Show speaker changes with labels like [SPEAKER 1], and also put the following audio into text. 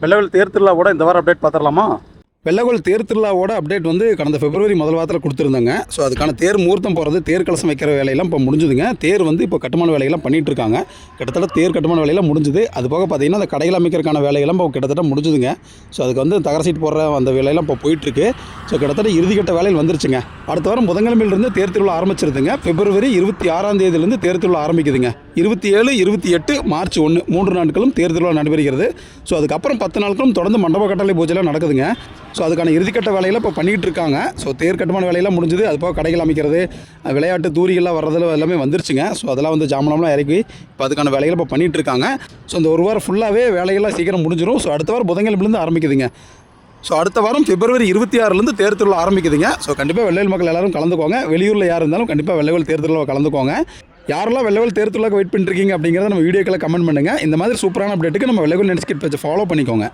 [SPEAKER 1] வெள்ளவெளி தேர் திருவிழாவோட இந்த வாரம் அப்டேட் பார்த்துடலாமா?
[SPEAKER 2] வெள்ளகோல் தேர் திருவிழாவோட அப்டேட் வந்து கடந்த பிப்ரவரி முதல் வாரத்தில் கொடுத்துருந்தாங்க. ஸோ அதுக்கான தேர் முகூர்த்தம் போகிறது தேர் கலசம் வைக்கிற வேலையெல்லாம் இப்போ முடிஞ்சுதுங்க. தேர் வந்து இப்போ கட்டுமான வேலையெல்லாம் பண்ணிகிட்டு இருக்காங்க கிட்டத்தட்ட தேர் கட்டுமான வேலையெல்லாம் முடிஞ்சுது. அது போக பார்த்தீங்கன்னா அந்த கடைகள் அமைக்கிறதுக்கான வேலையெல்லாம் இப்போ கிட்டத்தட்ட முடிஞ்சுதுங்க. ஸோ அதுக்கு வந்து தகர சீட் போடுற அந்த வேலையெல்லாம் இப்போ போயிட்டுருக்கு. ஸோ கிட்டத்தட்ட இறுதிக்கட்ட வேலையில் வந்துருச்சுங்க. அடுத்த வாரம் புதன்கிழமையிலிருந்து தேர் திருவிழா ஆரம்பிச்சிருதுங்க. பிப்ரவரி இருபத்தி ஆறாம் தேதியிலிருந்து தேர் திருவிழா ஆரம்பிக்குதுங்க. இருபத்தி ஏழு இருபத்தி எட்டு மார்ச் ஒன்று மூன்று நாட்களும் தேர் திருவிழா நடைபெறுகிறது. ஸோ அதுக்கப்புறம் பத்து நாட்களும் தொடர்ந்து மண்டப கட்டளை பூஜைலாம் நடக்குதுங்க. ஸோ அதுக்கான இறுதிக்கட்ட வேலையெல்லாம் இப்போ பண்ணிக்கிட்டு இருக்காங்க ஸோ தேர் கட்டுமான வேலையெல்லாம் முடிஞ்சது. அது போக கடைகள் அமைக்கிறது விளையாட்டு தூரிகள்லாம் வர்றதில் எல்லாமே வந்துருச்சுங்க. ஸோ அதெல்லாம் வந்து ஜாமனம்லாம் இறக்கி இப்போ அதுக்கான வேலைகள் இப்போ பண்ணிகிட்டு இருக்காங்க ஸோ இந்த ஒரு வாரம் ஃபுல்லாகவே வேலைகள்லாம் சீக்கிரம் முடிஞ்சிடும் ஸோ அடுத்த வாரம் புதன்கிழமிலேருந்து ஆரம்பிக்குதுங்க. ஸோ அடுத்த வாரம் பிப்ரவரி இருபத்தி ஆறுலேருந்து தேர் திருவிழா ஆரம்பிக்குதுங்க. ஸோ கண்டிப்பாக வெள்ளையல் மக்கள் எல்லாரும் கலந்துக்கோங்க. வெளியூரில் யார் இருந்தாலும் கண்டிப்பாக வெள்ளையல் தேர்தலில் கலந்துக்கோங்க. யாரெல்லாம் வெள்ளையல் தேர் வெயிட் பண்ணிருக்கீங்க அப்படிங்கிறத நம்ம வீடியோக்களை கமெண்ட் பண்ணுங்கள் இந்த மாதிரி சூப்பரான அப்டேட்டுக்கு நம்ம வெள்ளையல் நெட்ஸ்கிட் பேஜை ஃபாலோ பண்ணிக்கோங்க.